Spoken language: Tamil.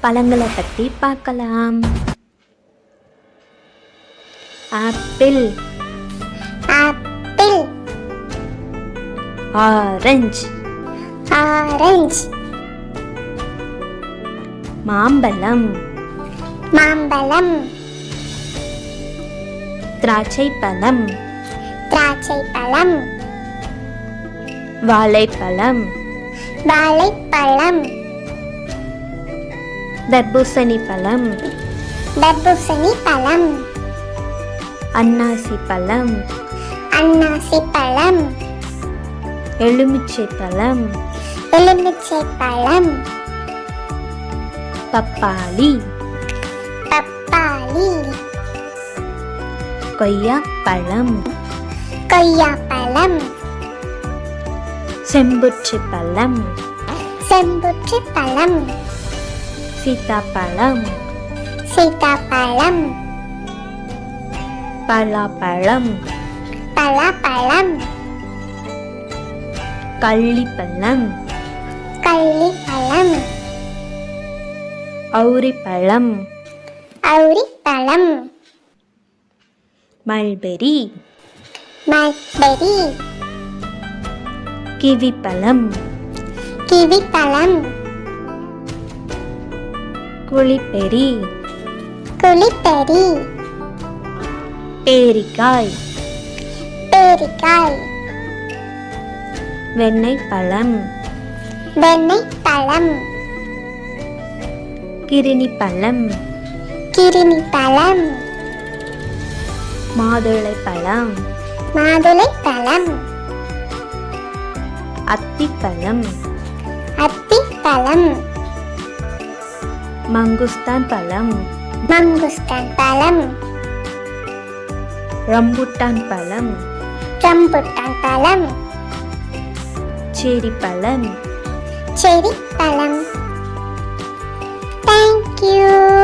பழங்களை பற்றி பார்க்கலாம். ஆப்பிள். ஆப்பிள். ஆரஞ்சு. ஆரஞ்சு. மாம்பழம். மாம்பழம். திராட்சை பழம் திராட்சை பழம் வாழைப்பழம். வாழைப்பழம். தர்பூசணி பழம் தர்பூசணி பழம் அன்னாசி பழம் அன்னாசி பழம் எலுமிச்சை பழம் எலுமிச்சை பழம் பப்பாளி. பப்பாளி. கொய்யாப்பழம். கொய்யாப்பழம். செம்புற்றி பழம் செம்புற்றி பழம் சீதாப்பழம். சீதாப்பழம். பலாப்பழம். பலாப்பழம். கள்ளிப்பழம். கள்ளிப்பழம். அவுரிப்பழம். அவுரிப்பழம். மல்பெரி. மல்பெரி. கிவி பழம் கிவிப்பழம். குளிப்பெரி குளிப்பெரி பேரிக்காய். பேரிக்காய். வெண்ணெய் பழம் வெண்ணெய் பழம் கிரிணி பழம் கிருணி பழம் மாதுளை பழம் மாதுளை பழம் அத்திப்பழம். அத்திப்பழம். மங்குஸ்தான் பழம். மங்குஸ்தான் பழம். ரம்புட்டான் பழம். ரம்புட்டான் பழம். செரி பழம். செரி பழம். தேங்க்யூ